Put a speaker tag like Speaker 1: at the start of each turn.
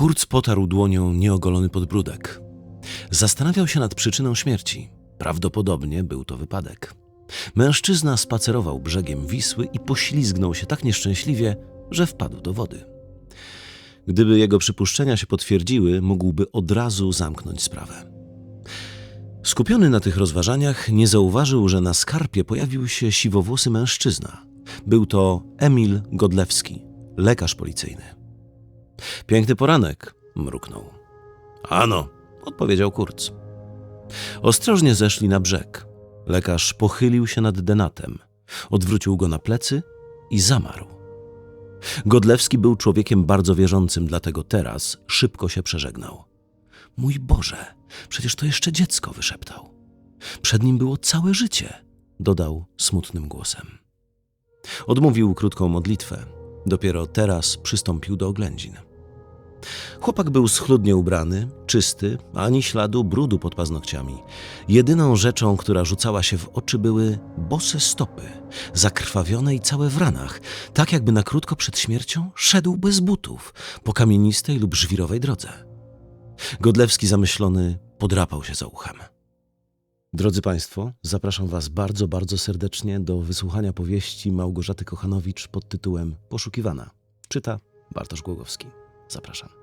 Speaker 1: Kurz potarł dłonią nieogolony podbródek. Zastanawiał się nad przyczyną śmierci. Prawdopodobnie był to wypadek. Mężczyzna spacerował brzegiem Wisły i poślizgnął się tak nieszczęśliwie, że wpadł do wody. Gdyby jego przypuszczenia się potwierdziły, mógłby od razu zamknąć sprawę. Skupiony na tych rozważaniach, nie zauważył, że na skarpie pojawił się siwowłosy mężczyzna. Był to Emil Godlewski, lekarz policyjny. Piękny poranek, mruknął. Ano, odpowiedział Kurz. Ostrożnie zeszli na brzeg. Lekarz pochylił się nad denatem, odwrócił go na plecy i zamarł. Godlewski był człowiekiem bardzo wierzącym, dlatego teraz szybko się przeżegnał. Mój Boże, przecież to jeszcze dziecko, wyszeptał. Przed nim było całe życie, dodał smutnym głosem. Odmówił krótką modlitwę. Dopiero teraz przystąpił do oględzin. Chłopak był schludnie ubrany, czysty, ani śladu brudu pod paznokciami. Jedyną rzeczą, która rzucała się w oczy, były bose stopy, zakrwawione i całe w ranach, tak jakby na krótko przed śmiercią szedł bez butów po kamienistej lub żwirowej drodze. Godlewski zamyślony podrapał się za uchem. Drodzy Państwo, zapraszam Was bardzo, bardzo serdecznie do wysłuchania powieści Małgorzaty Kochanowicz pod tytułem Poszukiwana. Czyta Bartosz Głogowski. Zapraszam.